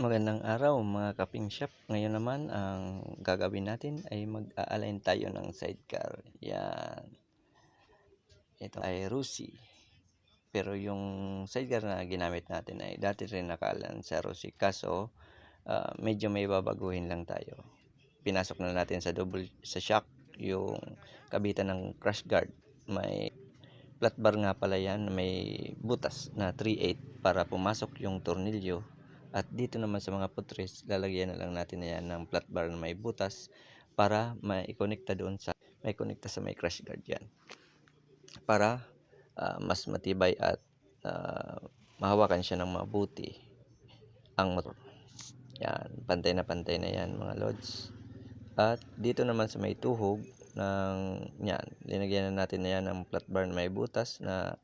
Magandang araw mga kaping shop. Ngayon naman ang gagawin natin ay mag-a-align tayo ng sidecar. Yan. Ito ay Rusi. Pero yung sidecar na ginamit natin ay dati rin nakalan sa Rusi. Kaso ah, medyo may babaguhin lang tayo. Pinasok na natin sa double sa shock yung kabitan ng crash guard. May flat bar nga pala yan. May butas na 3/8 para pumasok yung tornilyo at dito naman sa mga putres, lalagyan na lang natin na ng flat bar na may butas para mai-connecta doon sa may connecta sa may crash guard yan. Para ah, mas matibay at ah, mahawakan siya ng mabuti ang motor. Yan, pantay na pantay na yan mga lods. At dito naman sa may tuhog ng yan, linagyan na natin na yan ng flat bar na may butas na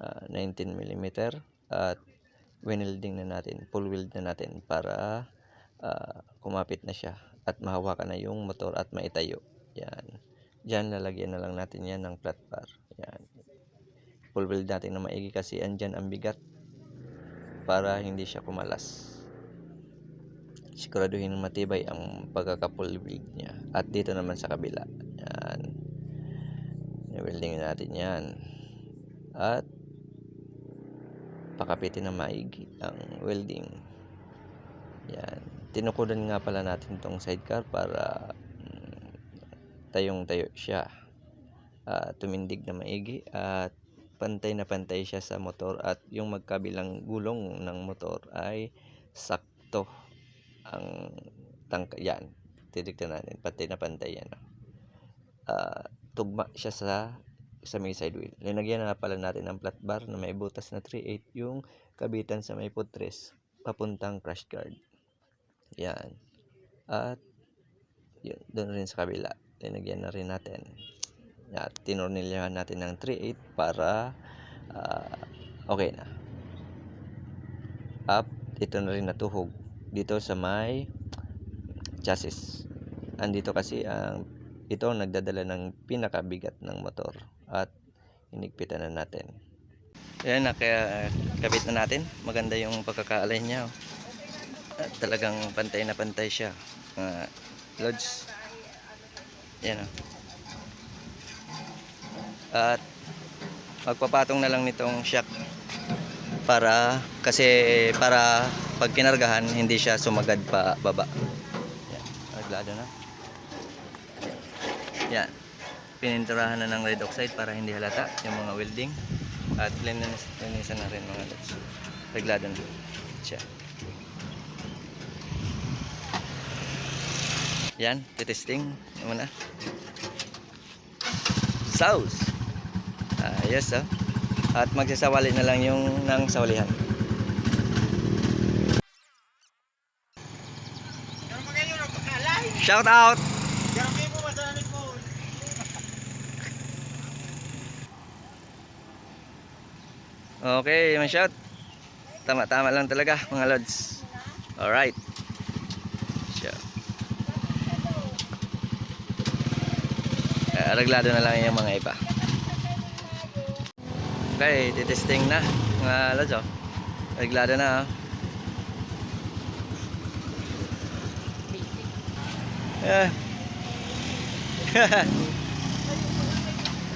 ah, 19 mm at winelding na natin, full weld na natin para ah, kumapit na siya at mahawakan na yung motor at maitayo. Yan. Diyan lalagyan na lang natin yan ng flat bar. Yan. Full weld natin na maigi kasi andyan ang bigat para hindi siya kumalas. Siguraduhin matibay ang pagkaka-full weld niya. At dito naman sa kabila. Yan. I-welding natin yan. At pakapitin na maigi ang welding. Yan. Tinukudan nga pala natin tong sidecar para mm, tayong-tayo siya. Ah, tumindig na maigi at pantay na pantay siya sa motor at yung magkabilang gulong ng motor ay sakto ang tangka yan. Titignan natin pantay na pantay yan. Ah, tugma siya sa sa may side wheel. Linagyan na pala natin ng flat bar na may butas na 3/8 yung kabitan sa may putres papuntang crash guard. Yan. At yun, doon rin sa kabila. Linagyan na rin natin. At tinornilyahan natin ng 3/8 para ah, okay na. Up, ito na rin natuhog dito sa may chassis. Andito kasi ang ito ang nagdadala ng pinakabigat ng motor at hinigpitan na natin. Ayan, nakakabit na natin. Maganda yung pagkakaalay niya. oh. At talagang pantay na pantay siya. Mga loads. Yan oh. At magpapatong na lang nitong shock para kasi para pag kinargahan hindi siya sumagad pa baba. Yan, naglado na. Yan. Pininturahan na ng red oxide para hindi halata yung mga welding. At linis, linisan na rin mga lods. Reglado na siya. Yan, titesting muna. Sauce. Ayos oh. At magsasawali na lang yung ng sawalihan. Shout out! Okay, may shot. Tama-tama lang talaga mga lods. Alright. Shot. Eh, Araglado na lang yung mga iba. Okay, titesting na mga lods oh. Araglado na oh. Yeah.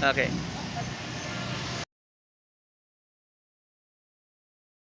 okay.